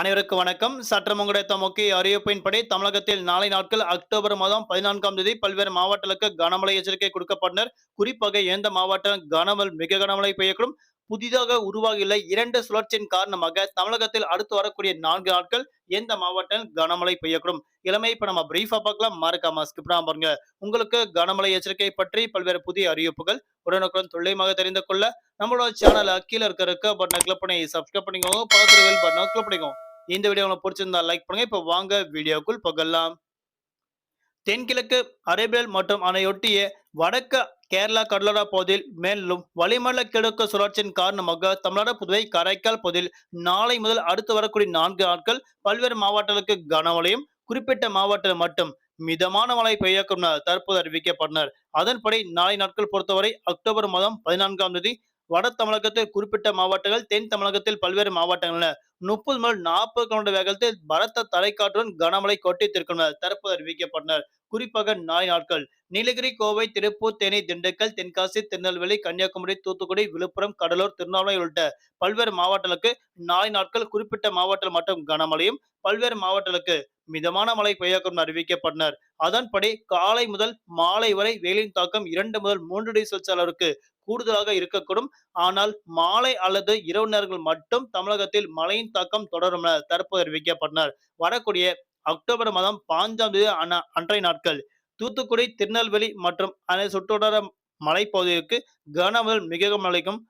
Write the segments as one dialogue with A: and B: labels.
A: அனைவருக்கும் வணக்கம். சற்றம் கிடைத்த முக்கிய அறிவிப்பின்படி தமிழகத்தில் நாளை நாட்கள் அக்டோபர் மாதம் பதினான்காம் தேதி பல்வேறு மாவட்டங்களுக்கு கனமழை எச்சரிக்கை கொடுக்கப்பட்டனர். குறிப்பாக எந்த மாவட்டம் கனமல் மிக கனமழை பெய்யக்கூடும். புதிதாக உருவாகியுள்ள இரண்டு சுழற்சியின் காரணமாக தமிழகத்தில் அடுத்து வரக்கூடிய நான்கு நாட்கள் எந்த மாவட்டம் கனமழை பெய்யக்கூடும். இளமை இப்ப நம்ம பிரீஃபா பார்க்கலாம். மறக்காம ஸ்கிப்டா பாருங்க. உங்களுக்கு கனமழை எச்சரிக்கை பற்றி பல்வேறு புதிய அறிவிப்புகள் உடனுக்குடன் துல்லியமாக தெரிந்து கொள்ள நம்மளோட சேனல் கீழே இருக்க இருக்க பட்டனை கிளிக் பண்ணி சப்ஸ்கிரைப் பண்ணிக்கோங்க. பக்கத்தில் பட்டனை கிளிக் பண்ணிக்கோங்க. இந்த வீடியோ உங்களுக்கு பிடிச்சிருந்தா லைக் பண்ணுங்க. இப்போ வாங்க வீடியோக்குள் போகலாம். தென்கிழக்கு அரேபியல் மற்றும் அணையொட்டிய வடக்கு கேரளா கடலோர பகுதியில் மேலும் வளிமண்டல கிழக்கு சுழற்சியின் காரணமாக தமிழ்நாடு புதுவை காரைக்கால் பகுதியில் நாளை முதல் அடுத்து வரக்கூடிய நான்கு நாட்கள் பல்வேறு மாவட்டங்களுக்கு கனமழையும் குறிப்பிட்ட மாவட்டத்தில் மட்டும் மிதமான மழை பெய்யக்கும் தற்போது அறிவிக்கப்பட்டனர். அதன்படி நாளை நாட்கள் பொறுத்தவரை அக்டோபர் மாதம் பதினான்காம் தேதி வட தமிழகத்தில் குறிப்பிட்ட மாவட்டங்கள் தென் தமிழகத்தில் பல்வேறு மாவட்டங்கள் முப்பது முதல் நாற்பது கிலோமீட்டர் வேகத்தில் பலத்த தலைக்காற்றுடன் கனமழை கொட்டித்திருக்கும் என தற்போது அறிவிக்கப்பட்டனர். குறிப்பாக நாளை நாட்கள் நீலகிரி கோவை திருப்பூர் தேனி திண்டுக்கல் தென்காசி திருநெல்வேலி கன்னியாகுமரி தூத்துக்குடி விழுப்புரம் கடலூர் திருவண்ணாமலை உள்ளிட்ட பல்வேறு மாவட்டங்களுக்கு நாளை நாட்கள் குறிப்பிட்ட மாவட்டம் மற்றும் கனமழையும் பல்வேறு மாவட்டங்களுக்கு மிதமான மழை பெய்யக்கூடும் அறிவிக்கப்பட்டனர். அதன்படி காலை முதல் மாலை வரை வெயிலின் தாக்கம் இரண்டு முதல் மூன்று டிகிரி செல்சியஸ் அளவிற்கு கூடுதலாக இருக்கக்கூடும். ஆனால் மாலை அல்லது இரவு நேரங்கள் மட்டும் தமிழகத்தில் மழையின் தாக்கம் தொடரும் என தற்போது அறிவிக்கப்பட்டனர். வரக்கூடிய அக்டோபர் மாதம் பாஞ்சாம் தேதி அன்றைய நாட்கள் தூத்துக்குடி திருநெல்வேலி மற்றும் அதனை சுற்றுவட்டார மலைப்பகுதிகளுக்கு கனமுதல் மிக மழைக்கும்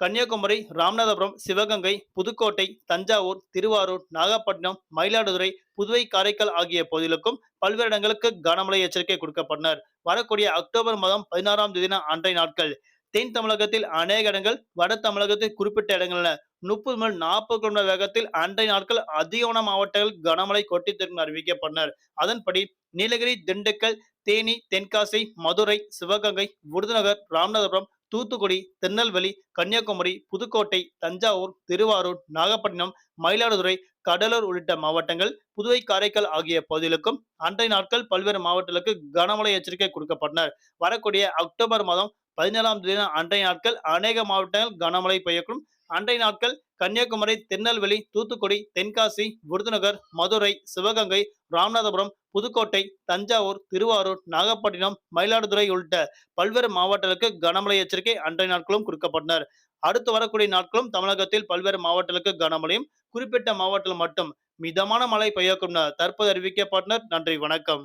A: கன்னியாகுமரி ராமநாதபுரம் சிவகங்கை புதுக்கோட்டை தஞ்சாவூர் திருவாரூர் நாகப்பட்டினம் மயிலாடுதுறை புதுவை காரைக்கால் ஆகிய பகுதிகளுக்கும் பல்வேறு இடங்களுக்கு கனமழை எச்சரிக்கை கொடுக்கப்பட்டனர். வரக்கூடிய அக்டோபர் மாதம் பதினாறாம் தேதி அன்றைய நாட்கள். தென் தமிழகத்தில் அநேக இடங்கள் வட தமிழகத்தில் குறிப்பிட்ட இடங்கள் முப்பது முதல் நாற்பது கிலோமீட்டர் வேகத்தில் அன்றைய நாட்கள் அதிகமான மாவட்டங்கள் கனமழை கொட்டி தரும் அறிவிக்கப்பட்டனர். அதன்படி நீலகிரி திண்டுக்கல் தேனி தென்காசி மதுரை சிவகங்கை விருதுநகர் ராமநாதபுரம் தூத்துக்குடி திருநெல்வேலி கன்னியாகுமரி புதுக்கோட்டை தஞ்சாவூர் திருவாரூர் நாகப்பட்டினம் மயிலாடுதுறை கடலூர் உள்ளிட்ட மாவட்டங்கள் புதுவை காரைக்கால் ஆகிய பகுதிகளுக்கும் அன்றைய நாட்கள் பல்வேறு மாவட்டங்களுக்கு கனமழை எச்சரிக்கை கொடுக்கப்பட்டனர் வரக்கூடிய அக்டோபர் மாதம் பதினேழாம் தேதி அன்றைய நாட்கள் அநேக மாவட்டங்கள் கனமழை பெய்யக்கூடும். அன்றைய நாட்கள் கன்னியாகுமரி திருநெல்வேலி தூத்துக்குடி தென்காசி விருதுநகர் மதுரை சிவகங்கை ராமநாதபுரம் புதுக்கோட்டை தஞ்சாவூர் திருவாரூர் நாகப்பட்டினம் மயிலாடுதுறை உள்ளிட்ட பல்வேறு மாவட்டங்களுக்கு கனமழை எச்சரிக்கை அன்றைய நாட்களும் கொடுக்கப்பட்டனர். அடுத்து வரக்கூடிய நாட்களும் தமிழகத்தில் பல்வேறு மாவட்டங்களுக்கு கனமழையும் குறிப்பிட்ட மாவட்டத்தில் மட்டும் மிதமான மழை பெய்யக்கும் தற்போது அறிவிக்கப்பட்டனர். நன்றி வணக்கம்.